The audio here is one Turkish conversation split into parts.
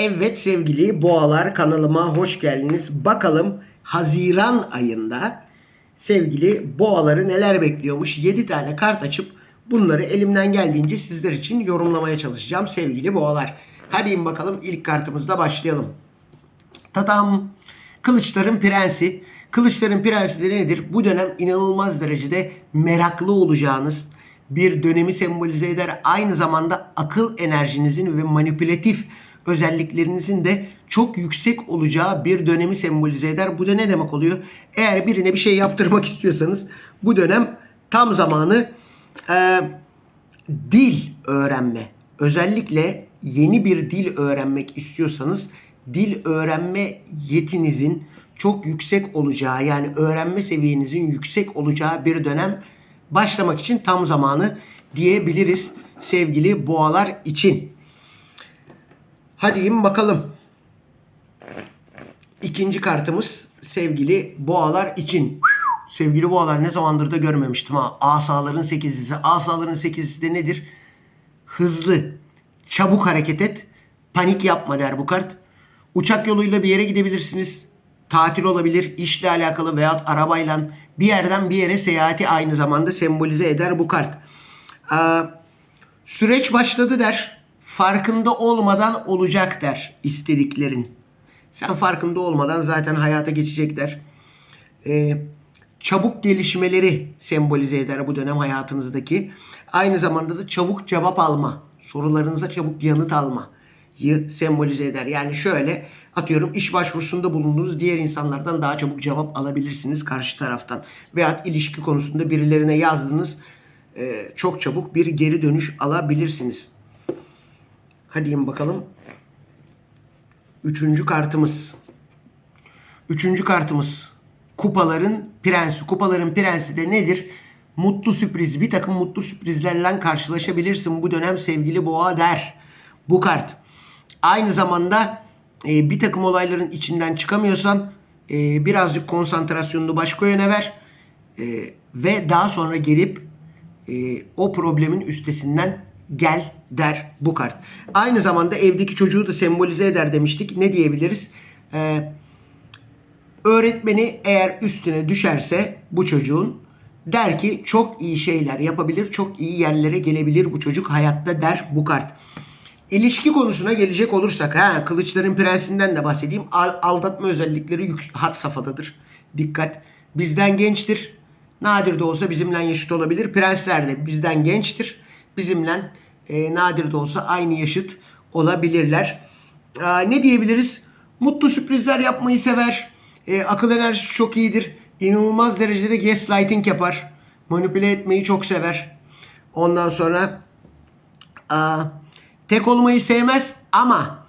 Evet sevgili boğalar kanalıma hoş geldiniz. Bakalım Haziran ayında sevgili boğaları neler bekliyormuş. 7 tane kart açıp bunları elimden geldiğince sizler için yorumlamaya çalışacağım sevgili boğalar. Hadi bakalım ilk kartımızla başlayalım. Tatam. Kılıçların Prensi. Kılıçların Prensi de nedir? Bu dönem inanılmaz derecede meraklı olacağınız bir dönemi sembolize eder. Aynı zamanda akıl enerjinizin ve manipülatif özelliklerinizin de çok yüksek olacağı bir dönemi sembolize eder. Bu da ne demek oluyor? Eğer birine bir şey yaptırmak istiyorsanız bu dönem tam zamanı e, dil öğrenme. Özellikle yeni bir dil öğrenmek istiyorsanız dil öğrenme yetinizin çok yüksek olacağı yani öğrenme seviyenizin yüksek olacağı bir dönem başlamak için tam zamanı diyebiliriz sevgili boğalar için. Hadi in bakalım. İkinci kartımız sevgili boğalar için. Sevgili boğalar ne zamandır da görmemiştim ha. Asaların sekizlisi. Asaların sekizlisi de nedir? Hızlı, çabuk hareket et. Panik yapma der bu kart. Uçak yoluyla bir yere gidebilirsiniz. Tatil olabilir, işle alakalı veya arabayla bir yerden bir yere seyahati aynı zamanda sembolize eder bu kart. Ee, süreç başladı der. Farkında olmadan olacak der istediklerin. Sen farkında olmadan zaten hayata geçecek der. Ee, çabuk gelişmeleri sembolize eder bu dönem hayatınızdaki. Aynı zamanda da çabuk cevap alma, sorularınıza çabuk yanıt alma sembolize eder. Yani şöyle atıyorum iş başvurusunda bulunduğunuz diğer insanlardan daha çabuk cevap alabilirsiniz karşı taraftan. Veyahut ilişki konusunda birilerine yazdınız e, çok çabuk bir geri dönüş alabilirsiniz. Hadi bakalım. Üçüncü kartımız. Üçüncü kartımız. Kupaların prensi. Kupaların prensi de nedir? Mutlu sürpriz. Bir takım mutlu sürprizlerle karşılaşabilirsin bu dönem sevgili boğa der. Bu kart. Aynı zamanda e, bir takım olayların içinden çıkamıyorsan e, birazcık konsantrasyonunu başka yöne ver. E, ve daha sonra gelip e, o problemin üstesinden gel der bu kart. Aynı zamanda evdeki çocuğu da sembolize eder demiştik. Ne diyebiliriz? E, öğretmeni eğer üstüne düşerse bu çocuğun der ki çok iyi şeyler yapabilir, çok iyi yerlere gelebilir bu çocuk hayatta der bu kart. İlişki konusuna gelecek olursak, ha, Kılıçların Prensinden de bahsedeyim. Al, aldatma özellikleri yük, had safhadadır. Dikkat. Bizden gençtir. Nadir de olsa bizimle yaşıt olabilir. Prensler de bizden gençtir. Bizimle e, nadir de olsa aynı yaşıt olabilirler. E, ne diyebiliriz? Mutlu sürprizler yapmayı sever. E, akıl enerjisi çok iyidir. İnanılmaz derecede gaslighting yapar. Manipüle etmeyi çok sever. Ondan sonra... Aa, Tek olmayı sevmez ama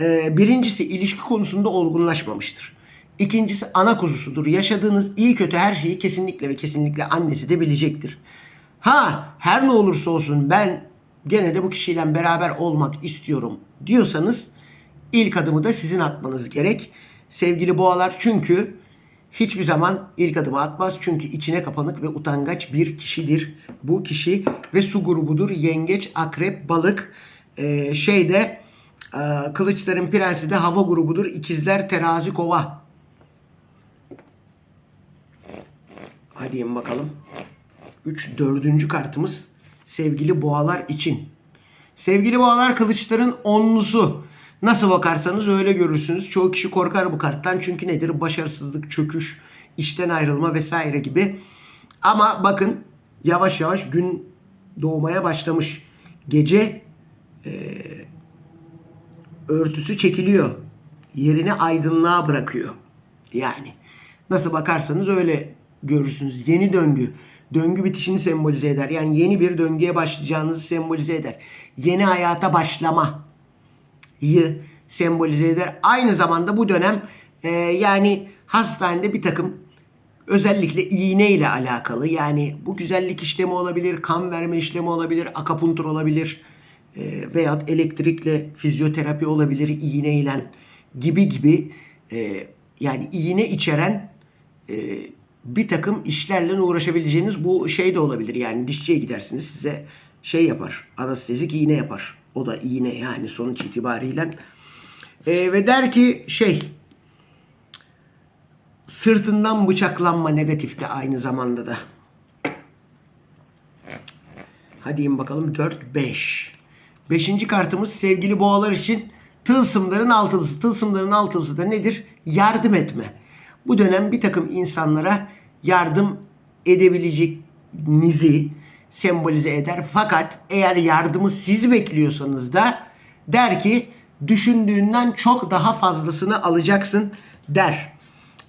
e, birincisi ilişki konusunda olgunlaşmamıştır. İkincisi ana kuzusudur. Yaşadığınız iyi kötü her şeyi kesinlikle ve kesinlikle annesi de bilecektir. Ha her ne olursa olsun ben gene de bu kişiyle beraber olmak istiyorum diyorsanız ilk adımı da sizin atmanız gerek. Sevgili boğalar çünkü hiçbir zaman ilk adımı atmaz. Çünkü içine kapanık ve utangaç bir kişidir. Bu kişi ve su grubudur. Yengeç, akrep, balık, e, şeyde e, Kılıçların Prensi de hava grubudur. İkizler Terazi Kova. Hadi bakalım. 3 dördüncü kartımız sevgili boğalar için. Sevgili boğalar kılıçların onlusu. Nasıl bakarsanız öyle görürsünüz. Çoğu kişi korkar bu karttan. Çünkü nedir? Başarısızlık, çöküş, işten ayrılma vesaire gibi. Ama bakın yavaş yavaş gün doğmaya başlamış. Gece e, örtüsü çekiliyor. Yerini aydınlığa bırakıyor. Yani nasıl bakarsanız öyle görürsünüz. Yeni döngü. Döngü bitişini sembolize eder. Yani yeni bir döngüye başlayacağınızı sembolize eder. Yeni hayata başlamayı sembolize eder. Aynı zamanda bu dönem e, yani hastanede bir takım özellikle iğne ile alakalı yani bu güzellik işlemi olabilir, kan verme işlemi olabilir, akapuntur olabilir e, veyahut elektrikle fizyoterapi olabilir, iğneyle gibi gibi e, yani iğne içeren e, bir takım işlerle uğraşabileceğiniz bu şey de olabilir. Yani dişçiye gidersiniz size şey yapar, anestezik iğne yapar. O da iğne yani sonuç itibariyle. Ee, ve der ki şey sırtından bıçaklanma negatifte aynı zamanda da. Hadi in bakalım 4 5. Beşinci kartımız sevgili boğalar için tılsımların altılısı. Tılsımların altılısı da nedir? Yardım etme. Bu dönem bir takım insanlara yardım edebileceğinizi sembolize eder. Fakat eğer yardımı siz bekliyorsanız da der ki düşündüğünden çok daha fazlasını alacaksın der.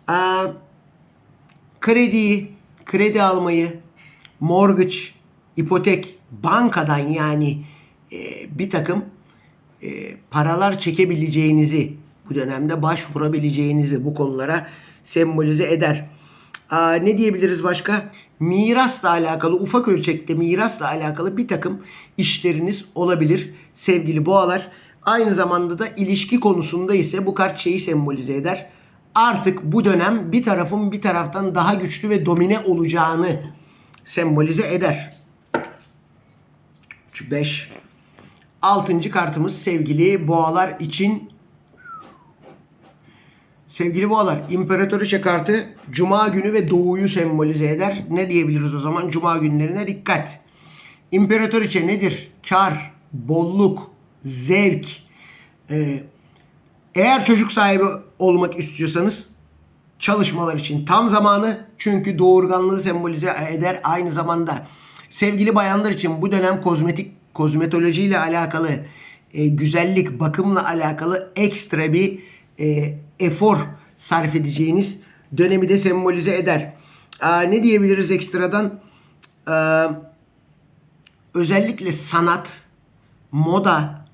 Aa, krediyi, kredi almayı, mortgage, ipotek, bankadan yani e, bir takım e, paralar çekebileceğinizi, bu dönemde başvurabileceğinizi bu konulara sembolize eder. Ne diyebiliriz başka? Mirasla alakalı, ufak ölçekte mirasla alakalı bir takım işleriniz olabilir sevgili boğalar. Aynı zamanda da ilişki konusunda ise bu kart şeyi sembolize eder. Artık bu dönem bir tarafın bir taraftan daha güçlü ve domine olacağını sembolize eder. 3, 5. Altıncı kartımız sevgili boğalar için Sevgili boğalar, İmparatoriçe kartı Cuma günü ve doğuyu sembolize eder. Ne diyebiliriz o zaman? Cuma günlerine dikkat. İmparatoriçe nedir? Kar, bolluk, zevk. Ee, eğer çocuk sahibi olmak istiyorsanız çalışmalar için tam zamanı. Çünkü doğurganlığı sembolize eder aynı zamanda. Sevgili bayanlar için bu dönem kozmetik, kozmetoloji ile alakalı, e, güzellik, bakımla alakalı ekstra bir e, efor sarf edeceğiniz dönemi de sembolize eder. Aa, ne diyebiliriz ekstradan? Aa, özellikle sanat, moda,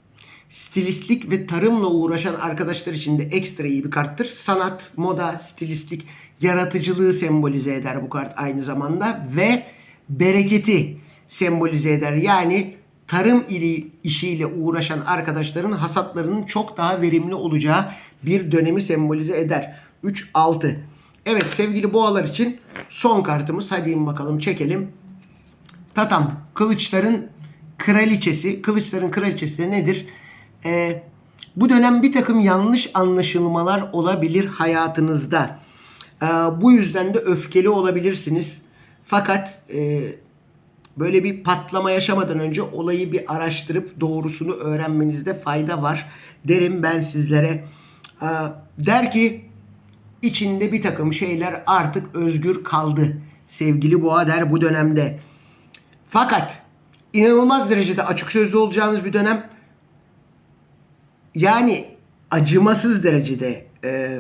stilistlik ve tarımla uğraşan arkadaşlar için de ekstra iyi bir karttır. Sanat, moda, stilistlik, yaratıcılığı sembolize eder bu kart aynı zamanda ve bereketi sembolize eder. Yani tarım ili işiyle uğraşan arkadaşların hasatlarının çok daha verimli olacağı bir dönemi sembolize eder. 3 6. Evet sevgili boğalar için son kartımız. Hadi bakalım çekelim. Tatam kılıçların kraliçesi. Kılıçların kraliçesi de nedir? Ee, bu dönem bir takım yanlış anlaşılmalar olabilir hayatınızda. Ee, bu yüzden de öfkeli olabilirsiniz. Fakat e, böyle bir patlama yaşamadan önce olayı bir araştırıp doğrusunu öğrenmenizde fayda var derim ben sizlere. Der ki içinde bir takım şeyler artık özgür kaldı. Sevgili boğa der bu dönemde. Fakat inanılmaz derecede açık sözlü olacağınız bir dönem. Yani acımasız derecede e,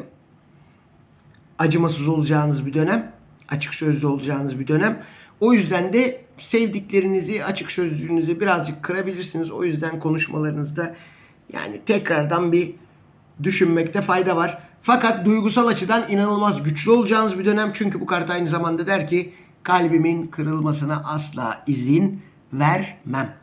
acımasız olacağınız bir dönem. Açık sözlü olacağınız bir dönem. O yüzden de sevdiklerinizi, açık sözlülüğünüzü birazcık kırabilirsiniz. O yüzden konuşmalarınızda yani tekrardan bir düşünmekte fayda var. Fakat duygusal açıdan inanılmaz güçlü olacağınız bir dönem. Çünkü bu kart aynı zamanda der ki kalbimin kırılmasına asla izin vermem.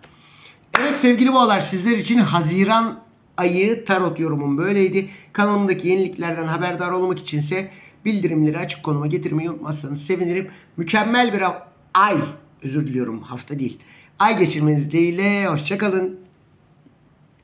Evet sevgili boğalar sizler için Haziran ayı tarot yorumum böyleydi. Kanalımdaki yeniliklerden haberdar olmak içinse bildirimleri açık konuma getirmeyi unutmazsanız sevinirim. Mükemmel bir ay, özür diliyorum hafta değil. Ay geçirmeniz dileğiyle hoşçakalın.